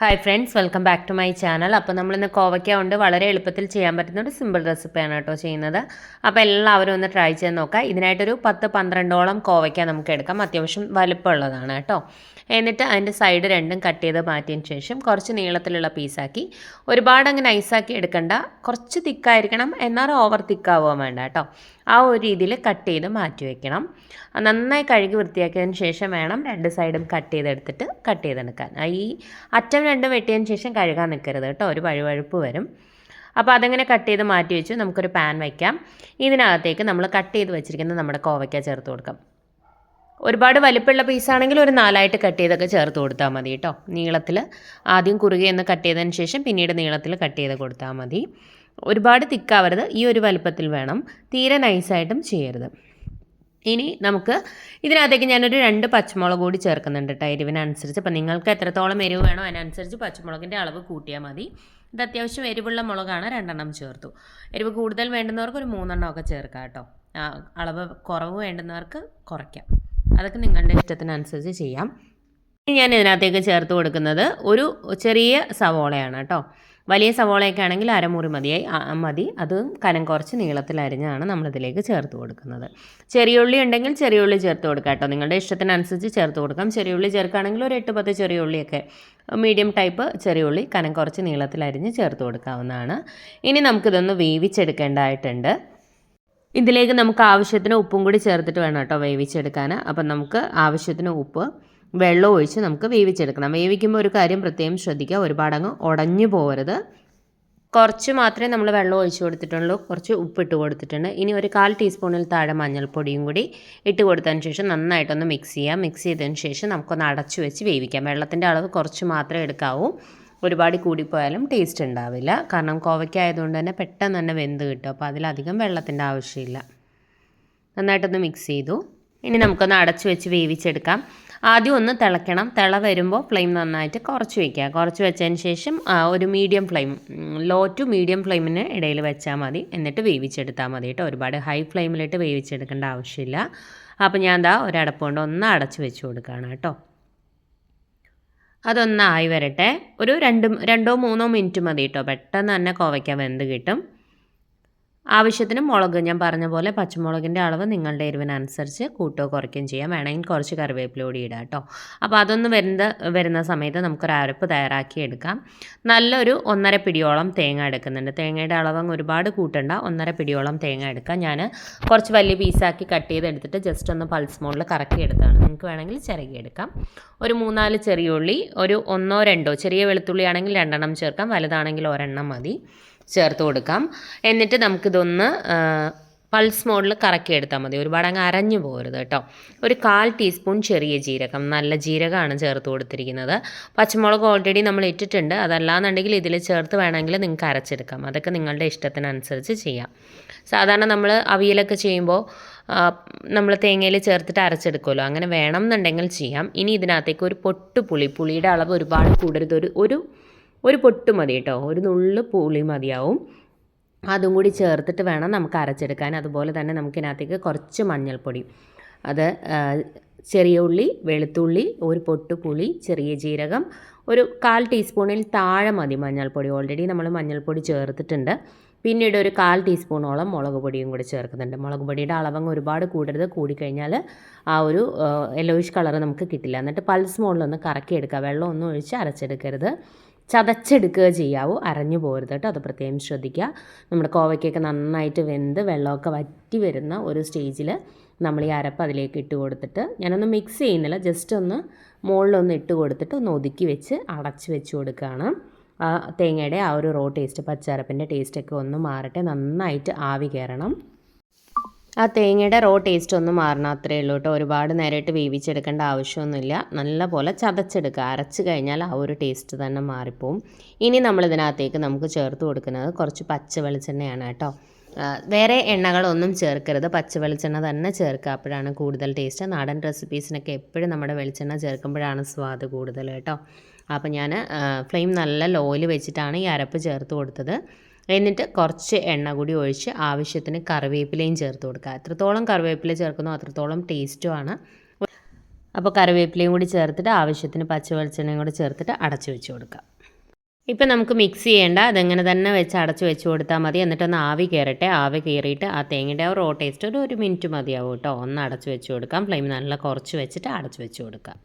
Hi friends welcome back to my channel അപ്പോൾ നമ്മൾ ഇന്ന് കോവയ്ക്ക കൊണ്ട് വളരെ എളുപ്പത്തിൽ ചെയ്യാൻ പറ്റുന്ന ഒരു സിമ്പിൾ റെസിപ്പിയാണ് കേട്ടോ ചെയ്യുന്നത്. അപ്പോൾ എല്ലാവരും ഒന്ന് ട്രൈ ചെയ്ത് നോക്കാം ഇതിനായിട്ടൊരു പത്ത് പന്ത്രണ്ടോളം കോവയ്ക്ക നമുക്ക് എടുക്കാം. അത്യാവശ്യം വലുപ്പമുള്ളതാണ് കേട്ടോ. എന്നിട്ട് അതിന്റെ സൈഡ് രണ്ടും കട്ട് ചെയ്ത് മാറ്റിയതിന് ശേഷം കുറച്ച് നീളത്തിലുള്ള പീസാക്കി ഒരുപാട് അങ്ങ് നൈസാക്കി എടുക്കണ്ട. കുറച്ച് തിക്കായിരിക്കണം എന്നാൽ ഓവർ തിക്കാവുക വേണ്ട കേട്ടോ. ആ ഒരു രീതിയിൽ കട്ട് ചെയ്ത് മാറ്റി വയ്ക്കണം നന്നായി കഴുകി വൃത്തിയാക്കിയതിന് ശേഷം വേണം രണ്ട് സൈഡും കട്ട് ചെയ്തെടുത്തിട്ട് കട്ട് ചെയ്തെടുക്കാൻ. ഈ അറ്റം രണ്ടും വെട്ടിയതിന് ശേഷം കഴുകാൻ നിൽക്കരുത് കേട്ടോ. ഒരു വഴുവഴുപ്പ് വരും. അപ്പോൾ അതങ്ങനെ കട്ട് ചെയ്ത് മാറ്റി വെച്ചു? നമുക്കൊരു പാൻ വയ്ക്കാം ഇതിനകത്തേക്ക് നമ്മൾ കട്ട് ചെയ്ത് വെച്ചിരിക്കുന്ന നമ്മുടെ കോവയ്ക്ക ചേർത്ത് കൊടുക്കാം. ഒരുപാട് വലിപ്പമുള്ള പീസാണെങ്കിൽ ഒരു നാലായിട്ട് കട്ട് ചെയ്തൊക്കെ ചേർത്ത് കൊടുത്താൽ മതി കേട്ടോ. നീളത്തിൽ ആദ്യം കുറുകെ ഒന്ന് കട്ട് ചെയ്തതിന് ശേഷം പിന്നീട് നീളത്തിൽ കട്ട് ചെയ്ത് കൊടുത്താൽ മതി. ഒരുപാട് തിക്കാവരുത് ഈ ഒരു വലുപ്പത്തിൽ വേണം. തീരെ നൈസായിട്ടും ചെയ്യരുത്. ഇനി നമുക്ക് ഇതിനകത്തേക്ക് ഞാനൊരു രണ്ട് പച്ചമുളക് കൂടി ചേർക്കുന്നുണ്ട് കേട്ടോ എരിവിനനുസരിച്ച്. അപ്പോൾ നിങ്ങൾക്ക് എത്രത്തോളം എരിവ് വേണോ അതിനനുസരിച്ച് പച്ചമുളകിന്റെ അളവ് കൂട്ടിയാൽ മതി. ഇത് അത്യാവശ്യം എരിവുള്ള മുളകാണ്. രണ്ടെണ്ണം ചേർത്തു. എരിവ് കൂടുതൽ വേണ്ടുന്നവർക്ക് ഒരു മൂന്നെണ്ണം ഒക്കെ ചേർക്കാം കേട്ടോ. അളവ് കുറവ് വേണ്ടുന്നവർക്ക് കുറയ്ക്കാം. അതൊക്കെ നിങ്ങളുടെ ഇഷ്ടത്തിനനുസരിച്ച് ചെയ്യാം. ഞാൻ ഇതിനകത്തേക്ക് ചേർത്ത് കൊടുക്കുന്നത് ഒരു ചെറിയ സവോളയാണ് കേട്ടോ. വലിയ സവോളയൊക്കെ ആണെങ്കിൽ അരമുറി മതിയായി മതി. അത് കനം കുറച്ച് നീളത്തിൽ അരിഞ്ഞാണ് നമ്മളിതിലേക്ക് ചേർത്ത് കൊടുക്കുന്നത്. ചെറിയ ഉള്ളി ഉണ്ടെങ്കിൽ ചെറിയ ഉള്ളി ചേർത്ത് കൊടുക്കാം കേട്ടോ. നിങ്ങളുടെ ഇഷ്ടത്തിനനുസരിച്ച് ചേർത്ത് കൊടുക്കാം. ചെറിയ ഉള്ളി ചേർക്കുകയാണെങ്കിൽ ഒരു എട്ട് പത്ത് ചെറിയുള്ളിയൊക്കെ മീഡിയം ടൈപ്പ് ചെറിയ ഉള്ളി കനം കുറച്ച് നീളത്തിൽ അരിഞ്ഞ് ചേർത്ത് കൊടുക്കാവുന്നതാണ്. ഇനി നമുക്കിതൊന്ന് വേവിച്ചെടുക്കേണ്ടതായിട്ടുണ്ട്. ഇതിലേക്ക് നമുക്ക് ആവശ്യത്തിന് ഉപ്പും കൂടി ചേർത്തിട്ട് വേണം കേട്ടോ വേവിച്ചെടുക്കാൻ. അപ്പം നമുക്ക് ആവശ്യത്തിന് ഉപ്പ് വെള്ളം ഒഴിച്ച് നമുക്ക് വേവിച്ചെടുക്കണം. വേവിക്കുമ്പോൾ ഒരു കാര്യം പ്രത്യേകം ശ്രദ്ധിക്കുക. ഒരുപാട് അങ്ങ് ഉടഞ്ഞു പോകരുത് കുറച്ച് മാത്രമേ നമ്മൾ വെള്ളം ഒഴിച്ച് കൊടുത്തിട്ടുള്ളൂ. കുറച്ച് ഉപ്പിട്ട് കൊടുത്തിട്ടുണ്ട്. ഇനി ഒരു കാൽ ടീസ്പൂണിൽ താഴെ മഞ്ഞൾപ്പൊടിയും കൂടി ഇട്ട് കൊടുത്തതിന് ശേഷം നന്നായിട്ടൊന്ന് മിക്സ് ചെയ്യാം. മിക്സ് ചെയ്തതിന് ശേഷം നമുക്കൊന്ന് അടച്ചു വെച്ച് വേവിക്കാം. വെള്ളത്തിന്റെ അളവ് കുറച്ച് മാത്രമേ എടുക്കാവൂ. ഒരുപാട് കൂടിപ്പോയാലും ടേസ്റ്റ് ഉണ്ടാവില്ല. കാരണം കോവയ്ക്ക ആയതുകൊണ്ട് തന്നെ പെട്ടെന്ന് തന്നെ വെന്ത് കിട്ടും. അപ്പോൾ അതിലധികം വെള്ളത്തിന്റെ ആവശ്യമില്ല. നന്നായിട്ടൊന്ന് മിക്സ് ചെയ്തു. ഇനി നമുക്കൊന്ന് അടച്ചു വെച്ച് വേവിച്ചെടുക്കാം. ആദ്യം ഒന്ന് തിളയ്ക്കണം. തിള വരുമ്പോൾ ഫ്ലെയിം നന്നായിട്ട് കുറച്ച് വയ്ക്കുക കുറച്ച് വെച്ചതിന് ശേഷം ഒരു medium flame low to medium ഫ്ലെയിമിന് ഇടയിൽ വെച്ചാൽ മതി. എന്നിട്ട് വേവിച്ചെടുത്താൽ മതി കേട്ടോ. ഒരുപാട് ഹൈ ഫ്ലെയിമിലിട്ട് വേവിച്ചെടുക്കേണ്ട ആവശ്യമില്ല. അപ്പോൾ ഞാൻ എന്താ ഒരടപ്പ് കൊണ്ട് ഒന്ന് അടച്ച് വെച്ച് കൊടുക്കുകയാണ് കേട്ടോ. അതൊന്നായി വരട്ടെ. ഒരു രണ്ട് രണ്ടോ മൂന്നോ മിനിറ്റ് മതി കേട്ടോ. പെട്ടെന്ന് തന്നെ കോവയ്ക്ക വെന്ത് കിട്ടും. ആവശ്യത്തിന് മുളക് ഞാൻ പറഞ്ഞ പോലെ പച്ചമുളകിന്റെ അളവ് നിങ്ങളുടെ എരിവിനനുസരിച്ച് കൂട്ടോ കുറയ്ക്കുകയും ചെയ്യാം. വേണമെങ്കിൽ കുറച്ച് കറിവേപ്പില കൂടി ഇടാം കേട്ടോ. അപ്പോൾ അതൊന്ന് വരുന്ന വരുന്ന സമയത്ത് നമുക്കൊരു അരപ്പ് തയ്യാറാക്കി എടുക്കാം. നല്ലൊരു ഒന്നര പിടിയോളം തേങ്ങ എടുക്കുന്നുണ്ട്. തേങ്ങയുടെ അളവ് ഒരുപാട് കൂട്ടണ്ട. ഒന്നര പിടിയോളം തേങ്ങ എടുക്കാം. ഞാൻ കുറച്ച് വലിയ പീസാക്കി കട്ട് ചെയ്തെടുത്തിട്ട് ജസ്റ്റ് ഒന്ന് പൾസ് മോഡിൽ കറക്കി എടുത്താണ്. നിങ്ങൾക്ക് വേണമെങ്കിൽ ചിരകിയെടുക്കാം ഒരു മൂന്നാൽ ചെറിയ ഉള്ളി ഒരു ഒന്നോ രണ്ടോ ചെറിയ വെളുത്തുള്ളി ആണെങ്കിൽ രണ്ടെണ്ണം ചേർക്കാം. വലുതാണെങ്കിൽ ഒരെണ്ണം മതി. ചേർത്ത് കൊടുക്കാം. എന്നിട്ട് നമുക്കിതൊന്ന് പൾസ് മോഡിൽ കറക്കി എടുത്താൽ മതി. ഒരുപാട് അങ്ങ് അരഞ്ഞു പോകരുത് കേട്ടോ. ഒരു കാൽ ടീസ്പൂൺ ചെറിയ ജീരകം. നല്ല ജീരകമാണ് ചേർത്ത് കൊടുത്തിരിക്കുന്നത്. പച്ചമുളക് ഓൾറെഡി നമ്മൾ ഇട്ടിട്ടുണ്ട്. അതല്ലാന്നുണ്ടെങ്കിൽ ഇതിൽ ചേർത്ത് വേണമെങ്കിൽ നിങ്ങൾക്ക് അരച്ചെടുക്കാം. അതൊക്കെ നിങ്ങളുടെ ഇഷ്ടത്തിനനുസരിച്ച് ചെയ്യാം. സാധാരണ നമ്മൾ അവിയലൊക്കെ ചെയ്യുമ്പോൾ നമ്മൾ തേങ്ങയിൽ ചേർത്തിട്ട് അരച്ചെടുക്കുമല്ലോ. അങ്ങനെ വേണം എന്നുണ്ടെങ്കിൽ ചെയ്യാം. ഇനി ഇതിനകത്തേക്ക് ഒരു പൊട്ട് പുളി പുളിയുടെ അളവ് ഒരുപാട് കൂടരുത്. ഒരു ഒരു ഒരു പൊട്ട് മതി കേട്ടോ. ഒരു നുള്ളു പുളി മതിയാവും. അതും കൂടി ചേർത്തിട്ട് വേണം നമുക്ക് അരച്ചെടുക്കാൻ. അതുപോലെ തന്നെ നമുക്കിതിനകത്തേക്ക് കുറച്ച് മഞ്ഞൾപ്പൊടി. അത് ചെറിയ ഉള്ളി വെളുത്തുള്ളി ഒരു പൊട്ട് പുളി ചെറിയ ജീരകം ഒരു കാൽ ടീസ്പൂണിൽ താഴെ മതി മഞ്ഞൾപ്പൊടി. ഓൾറെഡി നമ്മൾ മഞ്ഞൾപ്പൊടി ചേർത്തിട്ടുണ്ട്. പിന്നീട് ഒരു കാൽ ടീസ്പൂണോളം മുളക് പൊടിയും കൂടി ചേർക്കുന്നുണ്ട്. മുളക് പൊടിയുടെ അളവങ്ങ് ഒരുപാട് കൂടരുത്. കൂടിക്കഴിഞ്ഞാൽ ആ ഒരു യെല്ലോയിഷ് കളർ നമുക്ക് കിട്ടില്ല. എന്നിട്ട് പൾസ് മോളിലൊന്ന് കറക്കിയെടുക്കുക. വെള്ളം ഒന്നും ഒഴിച്ച് അരച്ചെടുക്കരുത്. ചതച്ചെടുക്കുക ചെയ്യാവൂ. അരഞ്ഞു പോരുത് കേട്ടോ. അത് പ്രത്യേകം ശ്രദ്ധിക്കുക. നമ്മുടെ കോവയ്ക്കൊക്കെ നന്നായിട്ട് വെന്ത് വെള്ളമൊക്കെ വറ്റി വരുന്ന ഒരു സ്റ്റേജിൽ നമ്മൾ ഈ അരപ്പ് അതിലേക്ക് ഇട്ട് കൊടുത്തിട്ട് ഞാനൊന്ന് മിക്സ് ചെയ്യുന്നില്ല. ജസ്റ്റ് ഒന്ന് മുകളിലൊന്ന് ഇട്ട് കൊടുത്തിട്ട് ഒന്ന് ഒതുക്കി വെച്ച് അടച്ച് വെച്ച് കൊടുക്കുകയാണ്. തേങ്ങയുടെ ആ ഒരു റോ ടേസ്റ്റ് പച്ചരപ്പിന്റെ ടേസ്റ്റൊക്കെ ഒന്ന് മാറട്ടെ. നന്നായിട്ട് ആവി കയറണം. ആ തേങ്ങയുടെ റോ ടേസ്റ്റ് ഒന്നും മാറണം അത്രയേ ഉള്ളൂ കേട്ടോ. ഒരുപാട് നേരമായിട്ട് വേവിച്ചെടുക്കേണ്ട ആവശ്യമൊന്നുമില്ല. നല്ലപോലെ ചതച്ചെടുക്കുക. അരച്ച് കഴിഞ്ഞാൽ ആ ഒരു ടേസ്റ്റ് തന്നെ മാറിപ്പോവും. ഇനി നമ്മൾ ഇതിനകത്തേക്ക് നമുക്ക് ചേർത്ത് കൊടുക്കുന്നത് കുറച്ച് പച്ച വെളിച്ചെണ്ണയാണ് കേട്ടോ വേറെ എണ്ണകളൊന്നും ചേർക്കരുത്. പച്ച വെളിച്ചെണ്ണ തന്നെ ചേർക്കുക. അപ്പോഴാണ് കൂടുതൽ ടേസ്റ്റ് നാടൻ റെസിപ്പീസിനൊക്കെ എപ്പോഴും നമ്മുടെ വെളിച്ചെണ്ണ ചേർക്കുമ്പോഴാണ് സ്വാദ് കൂടുതൽ കേട്ടോ. അപ്പോൾ ഞാൻ ഫ്ലെയിം നല്ല ലോയിൽ വെച്ചിട്ടാണ് ഈ അരപ്പ് ചേർത്ത് കൊടുത്തത്. എന്നിട്ട് കുറച്ച് എണ്ണ കൂടി ഒഴിച്ച് ആവശ്യത്തിന് കറിവേപ്പിലയും ചേർത്ത് കൊടുക്കുക. എത്രത്തോളം കറിവേപ്പില ചേർക്കുന്നോ അത്രത്തോളം ടേസ്റ്റുമാണ് അപ്പോൾ കറിവേപ്പിലയും കൂടി ചേർത്തിട്ട് ആവശ്യത്തിന് പച്ച വെളിച്ചെണ്ണയും കൂടി ചേർത്തിട്ട് അടച്ചു വെച്ച് കൊടുക്കുക. ഇപ്പം നമുക്ക് മിക്സ് ചെയ്യേണ്ട അതെങ്ങനെ തന്നെ വെച്ച് അടച്ച് വെച്ച് കൊടുത്താൽ മതി. എന്നിട്ടൊന്ന് ആവി കയറട്ടെ. ആവി കയറിയിട്ട് ആ തേങ്ങയുടെ ആ റോ ടേസ്റ്റ് ഒരു ഒരു മിനിറ്റ് മതിയാവും കേട്ടോ. ഒന്ന് അടച്ച് വെച്ച് കൊടുക്കാം. ഫ്ലെയിം നല്ല കുറച്ച് വെച്ചിട്ട് അടച്ച് വെച്ച് കൊടുക്കാം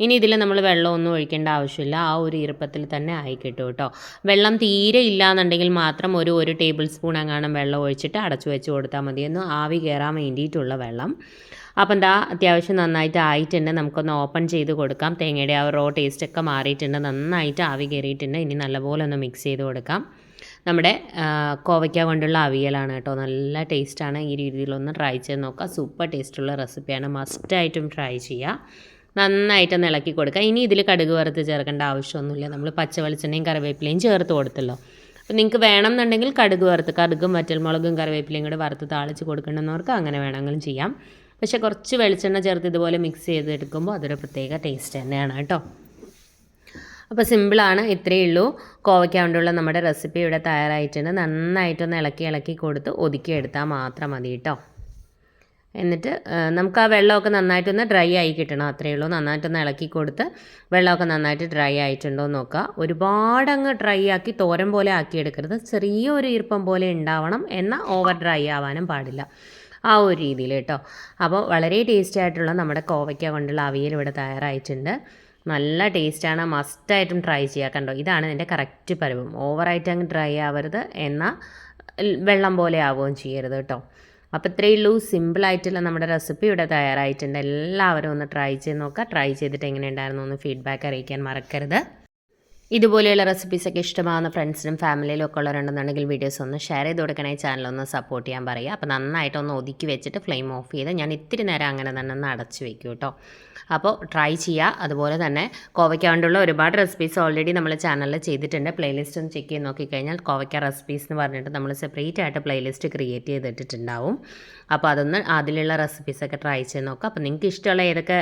ഇനി ഇതിൽ നമ്മൾ വെള്ളമൊന്നും ഒഴിക്കേണ്ട ആവശ്യമില്ല. ആ ഒരു ഈർപ്പത്തിൽ തന്നെ ആയി കിട്ടും കേട്ടോ. വെള്ളം തീരെ ഇല്ലാന്നുണ്ടെങ്കിൽ മാത്രം ഒരു ഒരു ടേബിൾ സ്പൂൺ എങ്ങാനും വെള്ളം ഒഴിച്ചിട്ട് അടച്ചു വെച്ച് കൊടുത്താൽ മതി. ഒന്ന് ആവി കയറാൻ വേണ്ടിയിട്ടുള്ള വെള്ളം. അപ്പം എന്താ അത്യാവശ്യം നന്നായിട്ട് ആയിട്ടുണ്ട്. നമുക്കൊന്ന് ഓപ്പൺ ചെയ്ത് കൊടുക്കാം. തേങ്ങയുടെ ആ റോ ടേസ്റ്റൊക്കെ മാറിയിട്ടുണ്ട്. നന്നായിട്ട് ആവി കയറിയിട്ടുണ്ട് ഇനി നല്ലപോലെ ഒന്ന് മിക്സ് ചെയ്ത് കൊടുക്കാം. നമ്മുടെ കോവയ്ക്ക കൊണ്ടുള്ള അവിയലാണ് കേട്ടോ. നല്ല ടേസ്റ്റാണ് ഈ രീതിയിലൊന്ന് ട്രൈ ചെയ്ത് നോക്കുക സൂപ്പർ ടേസ്റ്റുള്ള റെസിപ്പിയാണ് മസ്റ്റായിട്ടും ട്രൈ ചെയ്യുക നന്നായിട്ടൊന്ന് ഇളക്കി കൊടുക്കുക. ഇനി ഇതിൽ കടുക് വറുത്ത് ചേർക്കേണ്ട ആവശ്യമൊന്നുമില്ല. നമ്മൾ പച്ച വെളിച്ചെണ്ണയും കറിവേപ്പിലയും ചേർത്ത് കൊടുത്തല്ലോ. അപ്പോൾ നിങ്ങൾക്ക് വേണം എന്നുണ്ടെങ്കിൽ കടുക് വറുത്ത് കടുകും വറ്റൽമുളകും കറിവേപ്പിലയും കൂടെ വറുത്ത് താളിച്ച് കൊടുക്കണമെന്നവർക്ക് അങ്ങനെ വേണമെങ്കിലും ചെയ്യാം. പക്ഷേ കുറച്ച് വെളിച്ചെണ്ണ ചേർത്ത് ഇതുപോലെ മിക്സ് ചെയ്തെടുക്കുമ്പോൾ അതൊരു പ്രത്യേക ടേസ്റ്റ് തന്നെയാണ് കേട്ടോ. അപ്പോൾ സിമ്പിളാണ് ഇത്രയേ ഉള്ളൂ. കോവയ്ക്ക കൊണ്ടുള്ള നമ്മുടെ റെസിപ്പി ഇവിടെ തയ്യാറായിട്ടുണ്ട്. നന്നായിട്ടൊന്ന് ഇളക്കി ഇളക്കി കൊടുത്ത് ഒതുക്കി എടുത്താൽ മാത്രം മതി കേട്ടോ. എന്നിട്ട് നമുക്ക് ആ വെള്ളമൊക്കെ നന്നായിട്ടൊന്ന് ഡ്രൈ ആയി കിട്ടണം. അത്രയേ ഉള്ളൂ. നന്നായിട്ടൊന്ന് ഇളക്കി കൊടുത്ത് വെള്ളമൊക്കെ നന്നായിട്ട് ഡ്രൈ ആയിട്ടുണ്ടോ എന്ന് നോക്കുക ഒരുപാട് അങ്ങ് ഡ്രൈ ആക്കി തോരൻ പോലെ ആക്കി എടുക്കരുത് ചെറിയൊരു ഈർപ്പം പോലെ ഉണ്ടാവണം എന്നാൽ ഓവർ ഡ്രൈ ആവാനും പാടില്ല. ആ ഒരു രീതിയിൽ കേട്ടോ. അപ്പോൾ വളരെ ടേസ്റ്റി ആയിട്ടുള്ള നമ്മുടെ കോവയ്ക്ക കൊണ്ടുള്ള അവിയൽ ഇവിടെ തയ്യാറായിട്ടുണ്ട്. നല്ല ടേസ്റ്റാണ് മസ്റ്റായിട്ടും ട്രൈ ചെയ്യുക കണ്ടോ? ഇതാണ് ഇതിന്റെ കറക്റ്റ് പരുവം. ഓവറായിട്ട് അങ്ങ് ഡ്രൈ ആവരുത് എന്നാൽ വെള്ളം പോലെ ആവുകയും ചെയ്യരുത് കേട്ടോ. അപ്പോൾ ഇത്രയേ ഉള്ളൂ. സിമ്പിളായിട്ടുള്ള നമ്മുടെ റെസിപ്പി ഇവിടെ തയ്യാറായിട്ടുണ്ട്. എല്ലാവരും ഒന്ന് ട്രൈ ചെയ്ത് നോക്കുക. ട്രൈ ചെയ്തിട്ട് എങ്ങനെ ഉണ്ടായിരുന്നു ഒന്ന് ഫീഡ്ബാക്ക് അറിയിക്കാൻ മറക്കരുത്. ഇതുപോലെയുള്ള റെസിപ്പീസൊക്കെ ഇഷ്ടമാകുന്ന ഫ്രണ്ട്സിനും ഫാമിലിയിലും ഒക്കെ ഉള്ളവരുണ്ടെന്നുണ്ടെങ്കിൽ വീഡിയോസ് ഒന്ന് ഷെയർ ചെയ്ത് കൊടുക്കണേ. ചാനൽ ഒന്ന് സപ്പോർട്ട് ചെയ്യാൻ പറയുക. അപ്പോൾ നന്നായിട്ട് ഒന്ന് ഒതുക്കി വെച്ചിട്ട് ഫ്ലെയിം ഓഫ് ചെയ്ത് ഞാൻ ഇത്തിരി നേരം അങ്ങനെ തന്നെ ഒന്ന് അടച്ച് വെക്കും കേട്ടോ. അപ്പോൾ ട്രൈ ചെയ്യുക. അതുപോലെ തന്നെ കോവയ്ക്ക കൊണ്ടുള്ള ഒരുപാട് റെസിപ്പീസ് ഓൾറെഡി നമ്മൾ ചാനലിൽ ചെയ്തിട്ടുണ്ട്. പ്ലേലിസ്റ്റ് ഒന്ന് ചെക്ക് ചെയ്ത് നോക്കിക്കഴിഞ്ഞാൽ കോവയ്ക്ക റെസിപ്പീസ് എന്ന് പറഞ്ഞിട്ട് നമ്മൾ സെപ്പറേറ്റ് ആയിട്ട് പ്ലേലിസ്റ്റ് ക്രിയേറ്റ് ചെയ്തിട്ടുണ്ടാവും അപ്പോൾ അതൊന്ന് അതിലുള്ള റെസിപ്പീസൊക്കെ ട്രൈ ചെയ്ത് നോക്കുക. അപ്പോൾ നിങ്ങൾക്ക് ഇഷ്ടമുള്ള ഏതൊക്കെ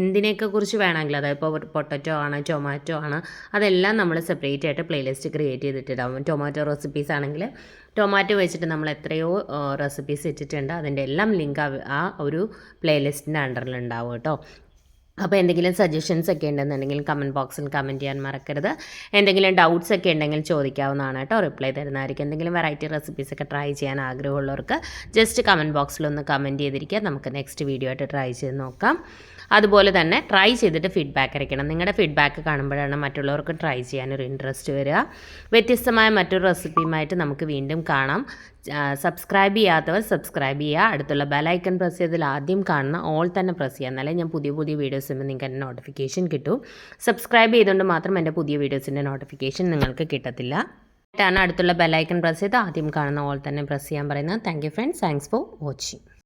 എന്തിനെയൊക്കെ കുറിച്ച് വേണമെങ്കിലും അതായത് ഇപ്പോൾ പൊട്ടറ്റോ ആണ് ടൊമാറ്റോ ആണ് അതെല്ലാം നമ്മൾ സെപ്പറേറ്റ് ആയിട്ട് പ്ലേലിസ്റ്റ് ക്രിയേറ്റ് ചെയ്തിട്ടുണ്ടാവും ടൊമാറ്റോ റെസിപ്പീസ് ആണെങ്കിൽ ടൊമാറ്റോ വെച്ചിട്ട് നമ്മൾ എത്രയോ റെസിപ്പീസ് ഇട്ടിട്ടുണ്ട്. അതിന്റെ എല്ലാം ലിങ്ക് ആ ഒരു പ്ലേലിസ്റ്റിന്റെ അണ്ടറിൽ ഉണ്ടാവും കേട്ടോ. അപ്പോൾ എന്തെങ്കിലും സജഷൻസ് ഒക്കെ ഉണ്ടെന്നുണ്ടെങ്കിൽ കമന്റ് ബോക്സിൽ കമന്റ് ചെയ്യാൻ മറക്കരുത്. എന്തെങ്കിലും ഡൗട്ട്സ് ഒക്കെ ഉണ്ടെങ്കിൽ ചോദിക്കാവുന്നതാണ് കേട്ടോ. റിപ്ലൈ തരുന്നതായിരിക്കും. എന്തെങ്കിലും വെറൈറ്റി റെസിപ്പീസ് ഒക്കെ ട്രൈ ചെയ്യാൻ ആഗ്രഹമുള്ളവർക്ക് ജസ്റ്റ് കമന്റ് ബോക്സിലൊന്ന് കമന്റ് ചെയ്തിരിക്കുക. നമുക്ക് നെക്സ്റ്റ് വീഡിയോ ആയിട്ട് ട്രൈ ചെയ്ത് നോക്കാം. അതുപോലെ തന്നെ ട്രൈ ചെയ്തിട്ട് ഫീഡ്ബാക്ക് അയക്കണം. നിങ്ങളുടെ ഫീഡ്ബാക്ക് കാണുമ്പോഴാണ് മറ്റുള്ളവർക്ക് ട്രൈ ചെയ്യാനൊരു ഇൻട്രസ്റ്റ് വരിക. വ്യത്യസ്തമായ മറ്റൊരു റെസിപ്പിയുമായിട്ട് നമുക്ക് വീണ്ടും കാണാം. സബ്സ്ക്രൈബ് ചെയ്യാത്തവർ സബ്സ്ക്രൈബ് ചെയ്യുക. അടുത്തുള്ള ബെലൈക്കൺ പ്രസ് ചെയ്തതിൽ ആദ്യം കാണുന്ന ഓൾ തന്നെ പ്രസ് ചെയ്യുക. എന്നാലേ ഞാൻ പുതിയ പുതിയ വീഡിയോസ് വരുമ്പോൾ നിങ്ങൾക്ക് എന്റെ നോട്ടിഫിക്കേഷൻ കിട്ടും. സബ്സ്ക്രൈബ് ചെയ്തുകൊണ്ട് മാത്രം എന്റെ പുതിയ വീഡിയോസിന്റെ നോട്ടിഫിക്കേഷൻ നിങ്ങൾക്ക് കിട്ടത്തില്ല. ാണ് അടുത്തുള്ള ബെലൈക്കൺ പ്രസ് ചെയ്ത് ആദ്യം കാണുന്ന ഓൾ തന്നെ പ്രസ് ചെയ്യാൻ പറയുന്നത്. Thank you friends thanks for watching